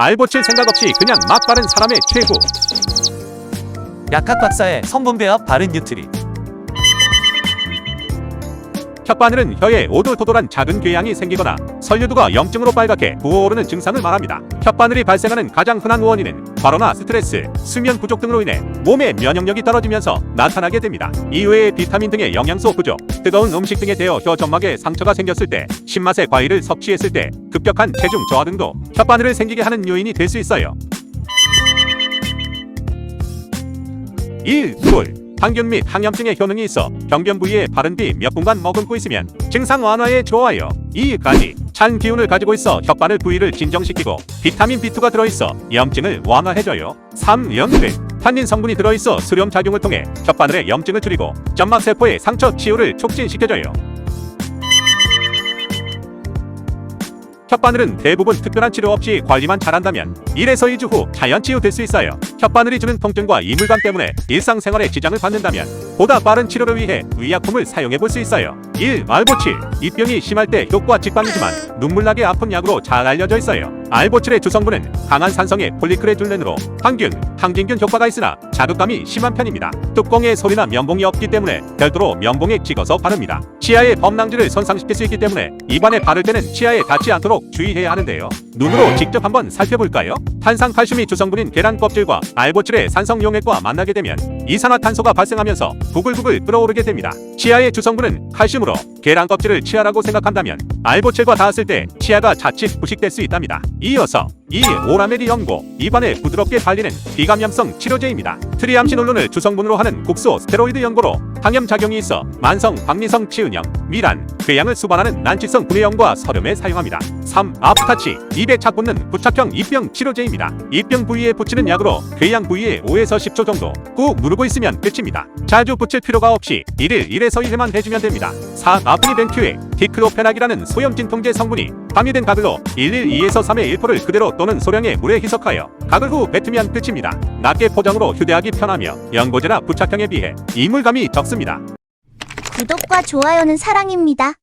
알보칠 생각 없이 그냥 막 바른 사람의 최고. 약학 박사의 성분 배합 바른 뉴트리 혓바늘은 혀에 오돌토돌한 작은 궤양이 생기거나 설류두가 염증으로 빨갛게 부어오르는 증상을 말합니다. 혓바늘이 발생하는 가장 흔한 원인은 과로나 스트레스, 수면 부족 등으로 인해 몸의 면역력이 떨어지면서 나타나게 됩니다. 이외에 비타민 등의 영양소 부족, 뜨거운 음식 등에 대어 혀 점막에 상처가 생겼을 때, 신맛의 과일을 섭취했을 때, 급격한 체중 저하 등도 혓바늘을 생기게 하는 요인이 될 수 있어요. 1. 꿀 항균 및 항염증의 효능이 있어 병변 부위에 바른 뒤 몇 분간 머금고 있으면 증상 완화에 좋아요. 2. 가지 찬 기운을 가지고 있어 혓바늘 부위를 진정시키고 비타민 B2가 들어있어 염증을 완화해줘요. 3. 연근 탄닌 성분이 들어있어 수렴 작용을 통해 혓바늘의 염증을 줄이고 점막 세포의 상처 치유를 촉진시켜줘요. 혓바늘은 대부분 특별한 치료 없이 관리만 잘한다면 1에서 2주 후 자연 치유될 수 있어요. 혓바늘이 주는 통증과 이물감 때문에 일상생활에 지장을 받는다면 보다 빠른 치료를 위해 의약품을 사용해 볼 수 있어요. 1. 알보칠 이 병이 심할 때 효과 직방이지만 눈물나게 아픈 약으로 잘 알려져 있어요. 알보칠의 주성분은 강한 산성의 폴리크레줄렌으로 항균, 항진균 효과가 있으나 자극감이 심한 편입니다. 뚜껑에 소리나 면봉이 없기 때문에 별도로 면봉에 찍어서 바릅니다. 치아의 범낭지를 손상시킬 수 있기 때문에 입안에 바를 때는 치아에 닿지 않도록 주의해야 하는데요. 눈으로 직접 한번 살펴볼까요? 탄산칼슘이 주성분인 계란 껍질과 알보칠의 산성 용액과 만나게 되면 이산화탄소가 발생하면서 부글부글 끓어오르게 됩니다. 치아의 주성분은 칼슘으로 계란 껍질을 치아라고 생각한다면 알보칠과 닿았을 때 치아가 자칫 부식될 수 있답니다. 이어서 이 오라메디 연고 입안에 부드럽게 발리는 비감염성 치료제입니다. 트리암시놀론을 주성분으로 하는 국소 스테로이드 연고로 항염 작용이 있어 만성 박리성 치은염, 미란, 궤양을 수반하는 난치성 구내염과 서름에 사용합니다. 3. 아프타치 입에 착 붙는 부착형 입병 치료제입니다. 입병 부위에 붙이는 약으로 궤양 부위에 5에서 10초 정도 꾹 누르고 있으면 끝입니다. 자주 붙일 필요가 없이 1일 1에서 2회만 해주면 됩니다. 4. 아프니 벤큐에 디클로페락이라는 소염 진통제 성분이 함유된 가글로 112에서 3의 1%를 그대로 또는 소량의 물에 희석하여 가글 후 뱉으면 끝입니다. 낱개 포장으로 휴대하기 편하며 연고제나 부착형에 비해 이물감이 적습니다. 구독과 좋아요는 사랑입니다.